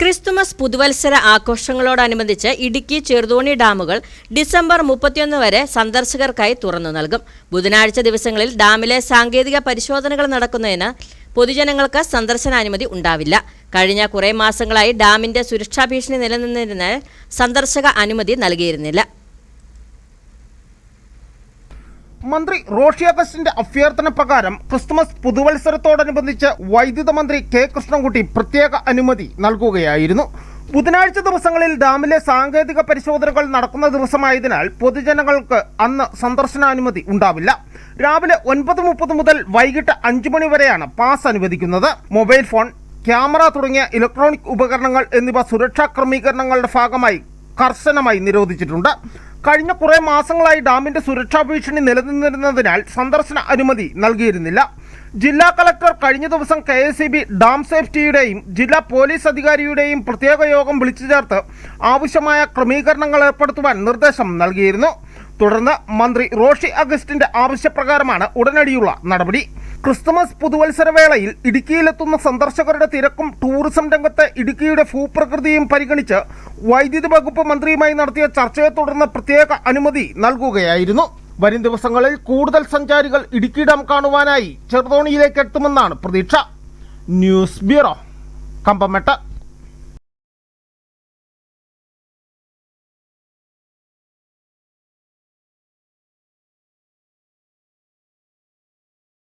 Christmas പുതുവത്സര ആഘോഷങ്ങളോടനുബന്ധിച്ച് ഇടുക്കി ചെറുതോണി ഡാമുകൾ December മുപ്പത്തിയൊന്ന് വരെ സന്ദർശകർക്കായി തുറന്നു നൽകും. ബുധനാഴ്ച ദിവസങ്ങളിൽ ഡാമിലെ സാങ്കേതിക പരിശോധനകൾ നടക്കുന്നതിന് പൊതുജനങ്ങൾക്ക് സന്ദർശനാനുമതി ഉണ്ടാവില്ല. കഴിഞ്ഞ കുറേ മാസങ്ങളായി ഡാമിന്റെ സുരക്ഷാ ഭീഷണി നിലനിന്നിരുന്നതിനാൽ സന്ദർശക അനുമതി നൽകിയിരുന്നില്ല. മന്ത്രി റോഷി അഗസ്റ്റിന്റെ അഭ്യർത്ഥന പ്രകാരം ക്രിസ്തുമസ് പുതുവത്സരത്തോടനുബന്ധിച്ച് വൈദ്യുത മന്ത്രി കെ കൃഷ്ണൻകുട്ടി പ്രത്യേക അനുമതി നൽകുകയായിരുന്നു. ബുധനാഴ്ച ദിവസങ്ങളിൽ ഡാമിലെ സാങ്കേതിക പരിശോധനകൾ നടക്കുന്ന ദിവസമായതിനാൽ പൊതുജനങ്ങൾക്ക് അന്ന് സന്ദർശനാനുമതി ഉണ്ടാവില്ല. രാവിലെ ഒൻപത് മുപ്പത് മുതൽ വൈകിട്ട് അഞ്ചു മണി വരെയാണ് പാസ് അനുവദിക്കുന്നത്. മൊബൈൽ ഫോൺ ക്യാമറ തുടങ്ങിയ ഇലക്ട്രോണിക് ഉപകരണങ്ങൾ എന്നിവ സുരക്ഷാ ക്രമീകരണങ്ങളുടെ ഭാഗമായി കർശനമായി നിരോധിച്ചിട്ടുണ്ട്. കഴിഞ്ഞ കുറേ മാസങ്ങളായി ഡാമിന്റെ സുരക്ഷാ ഭീഷണി നിലനിന്നിരുന്നതിനാൽ സന്ദർശന അനുമതി നൽകിയിരുന്നില്ല. ജില്ലാ കളക്ടർ കഴിഞ്ഞ ദിവസം കെ എസ് ഡാം സേഫ്റ്റിയുടെയും ജില്ലാ പോലീസ് അധികാരിയുടെയും പ്രത്യേക യോഗം വിളിച്ചു ചേർത്ത് ആവശ്യമായ ക്രമീകരണങ്ങൾ ഏർപ്പെടുത്തുവാൻ നിർദ്ദേശം നൽകിയിരുന്നു. തുടർന്ന് മന്ത്രി റോഷി അഗസ്റ്റിന്റെ ആവശ്യപ്രകാരമാണ് ഉടനടിയുള്ള നടപടി. ക്രിസ്തുമസ് പുതുവത്സര വേളയിൽ ഇടുക്കിയിലെത്തുന്ന സന്ദർശകരുടെ തിരക്കും ടൂറിസം രംഗത്തെ ഇടുക്കിയുടെ ഭൂപ്രകൃതിയും പരിഗണിച്ച് വൈദ്യുതി വകുപ്പ് മന്ത്രിയുമായി നടത്തിയ ചർച്ചയെ തുടർന്ന് പ്രത്യേക അനുമതി നൽകുകയായിരുന്നു. വരും ദിവസങ്ങളിൽ കൂടുതൽ സഞ്ചാരികൾ ഇടുക്കി ഡാം കാണുവാനായി ചെറുതോണിയിലേക്ക് എത്തുമെന്നാണ് പ്രതീക്ഷ. News bureau Kambammettu